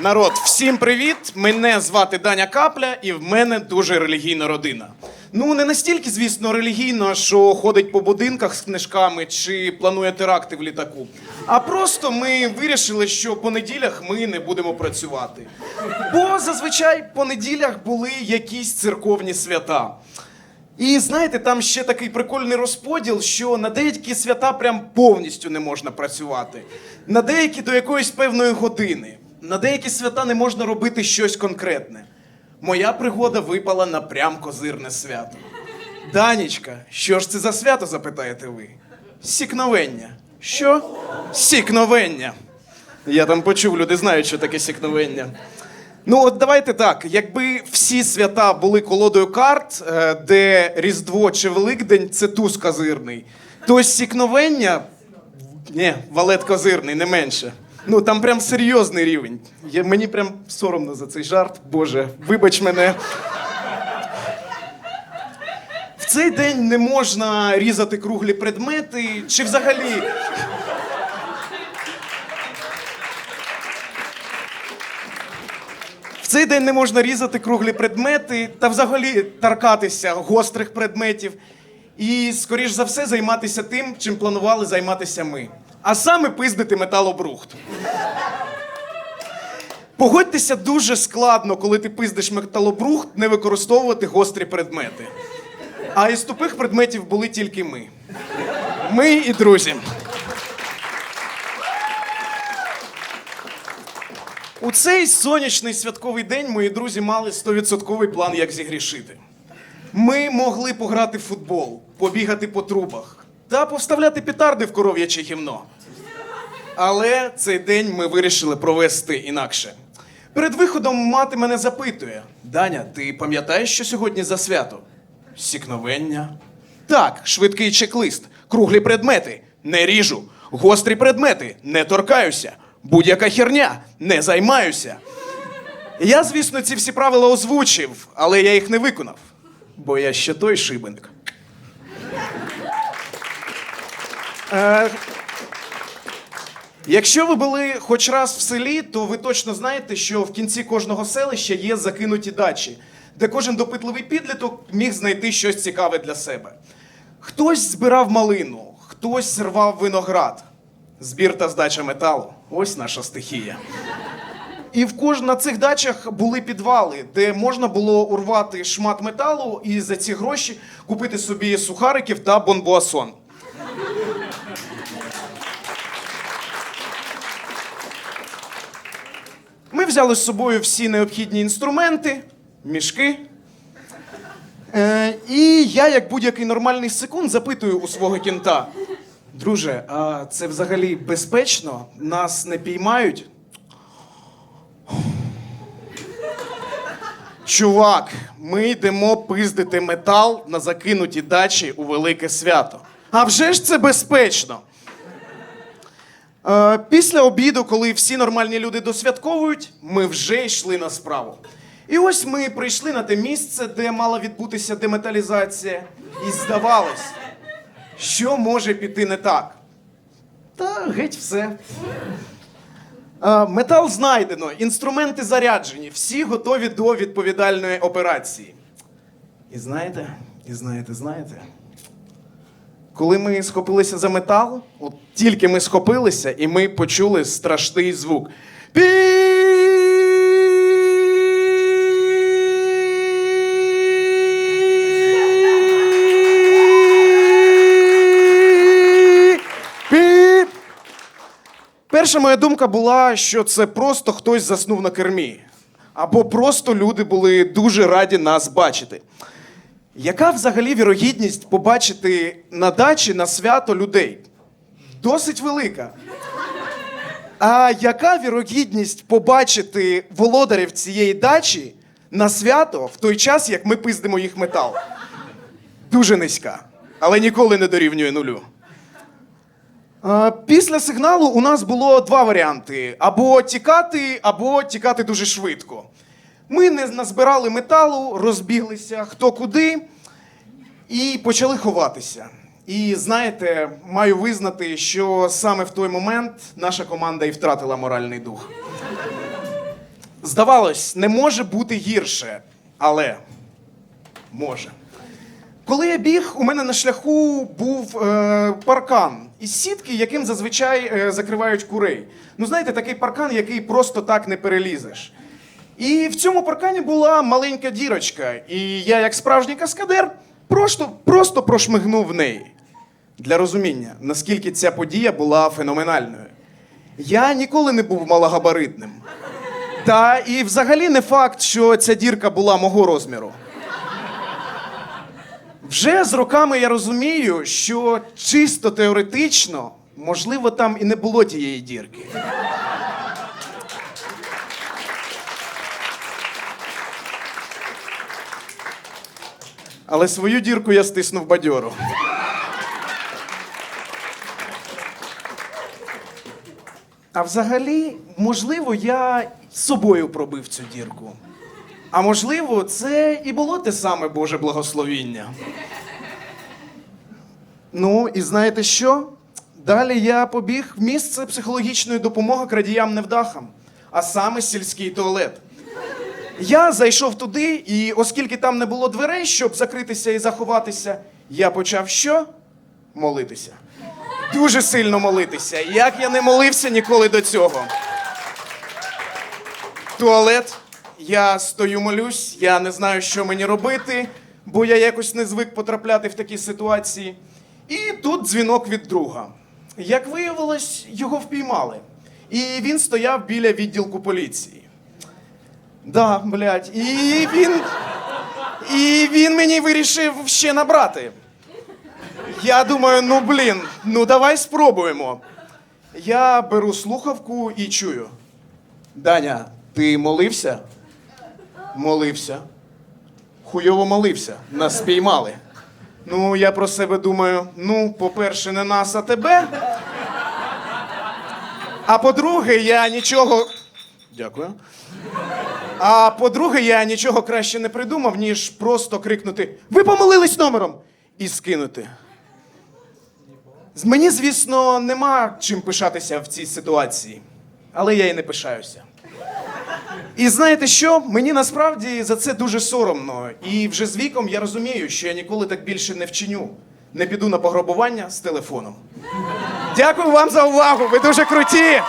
Народ, всім привіт! Мене звати Даня Капля, і в мене дуже релігійна родина. Ну, не настільки, звісно, релігійна, що ходить по будинках з книжками чи планує теракти в літаку. А просто ми вирішили, що по неділях ми не будемо працювати. Бо зазвичай по неділях були якісь церковні свята. І знаєте, там ще такий прикольний розподіл, що на деякі свята прям повністю не можна працювати, на деякі до якоїсь певної години, на деякі свята не можна робити щось конкретне. Моя пригода випала на прям козирне свято. Данічка, що ж це за свято, запитаєте ви? Сікновення. Що? Сікновення. Я там почув, люди знають, що таке сікновення. Ну, от давайте так. Якби всі свята були колодою карт, е, де Різдво чи Великдень це туз козирний, то сікновення. Ні, валет козирний, не менше. Ну там прям серйозний рівень. Я, мені прям соромно за цей жарт. Боже, вибач мене. В цей день не можна різати круглі предмети, чи взагалі. В цей день не можна різати круглі предмети та взагалі торкатися гострих предметів. І, скоріш за все, займатися тим, чим планували займатися ми. А саме пиздити металобрухт. Погодьтеся, дуже складно, коли ти пиздиш металобрухт, не використовувати гострі предмети. А із тупих предметів були тільки ми. Ми і друзі. У цей сонячний святковий день мої друзі мали 100% план, як зігрішити. Ми могли пограти в футбол, побігати по трубах та повставляти петарди в коров'яче гімно. Але цей день ми вирішили провести інакше. Перед виходом мати мене запитує: Даня, ти пам'ятаєш, що сьогодні за свято? Сікновення. Так, швидкий чек-лист, круглі предмети, не ріжу, гострі предмети, не торкаюся, будь-яка херня, не займаюся. Я, звісно, ці всі правила озвучив, але я їх не виконав, бо я ще той шибеник. Е, Якщо ви були хоч раз в селі, то ви точно знаєте, що в кінці кожного селища є закинуті дачі, де кожен допитливий підліток міг знайти щось цікаве для себе. Хтось збирав малину, хтось рвав виноград. Збір та здача металу ось наша стихія. І в кож... на цих дачах були підвали, де можна було урвати шмат металу і за ці гроші купити собі сухариків та бонбуасон. Взяли з собою всі необхідні інструменти, мішки. Е, і я, як будь-який нормальний секунд, запитую у свого кінта: друже, а це взагалі безпечно? Нас не піймають? Чувак, ми йдемо пиздити метал на закинуті дачі у велике свято. А вже ж це безпечно. Е, Після обіду, коли всі нормальні люди досвятковують, ми вже йшли на справу. І ось ми прийшли на те місце, де мала відбутися деметалізація, і здавалось, що може піти не так. Та геть все. Е, Метал знайдено, інструменти заряджені, всі готові до відповідальної операції. І знаєте, і знаєте, знаєте. Коли ми схопилися за метал, от тільки ми схопилися, і ми почули страшний звук. Перша моя думка була, що це просто хтось заснув на кермі. Або просто люди були дуже раді нас бачити. Яка взагалі вірогідність побачити на дачі на свято людей? Досить велика. А яка вірогідність побачити володарів цієї дачі на свято в той час, як ми пиздимо їх метал? Дуже низька, але ніколи не дорівнює нулю. А, Після сигналу у нас було два варіанти: або тікати, або тікати дуже швидко. Ми не назбирали металу, розбіглися хто куди і почали ховатися. І знаєте, маю визнати, що саме в той момент наша команда і втратила моральний дух. Здавалось, не може бути гірше, але може. Коли я біг, у мене на шляху був е, паркан із сітки, яким зазвичай е, закривають курей. Ну, знаєте, такий паркан, який просто так не перелізеш. І в цьому паркані була маленька дірочка, і я, як справжній каскадер, просто, просто прошмигнув в неї. Для розуміння, наскільки ця подія була феноменальною. Я ніколи не був малогабаритним. Та і взагалі не факт, що ця дірка була мого розміру. Вже з роками я розумію, що чисто теоретично, можливо, там і не було тієї дірки. Але свою дірку я стиснув бадьору. А взагалі, можливо, я собою пробив цю дірку. А можливо, це і було те саме Боже благословіння. Ну, і знаєте що? Далі я побіг в місце психологічної допомоги крадіям-невдахам, а саме сільський туалет. Я зайшов туди, і оскільки там не було дверей, щоб закритися і заховатися, я почав що? Молитися. Дуже сильно молитися. Як я не молився ніколи до цього. Туалет. Я стою, молюсь, я не знаю, що мені робити, бо я якось не звик потрапляти в такі ситуації. І тут дзвінок від друга. Як виявилось, його впіймали. І він стояв біля відділку поліції. Да, блядь. І він. І він мені вирішив ще набрати. Я думаю, ну блін, ну давай спробуємо. Я беру слухавку і чую. Даня, ти молився? Молився. Хуйово молився. Нас спіймали. Ну, я про себе думаю: ну, по-перше, не нас, а тебе. А по-друге, я нічого. Дякую. А по-друге, я нічого краще не придумав, ніж просто крикнути: Ви помилились номером! і скинути. Мені, звісно, нема чим пишатися в цій ситуації, але я і не пишаюся. І знаєте що? Мені насправді за це дуже соромно. І вже з віком я розумію, що я ніколи так більше не вчиню. Не піду на пограбування з телефоном. Дякую вам за увагу. Ви дуже круті.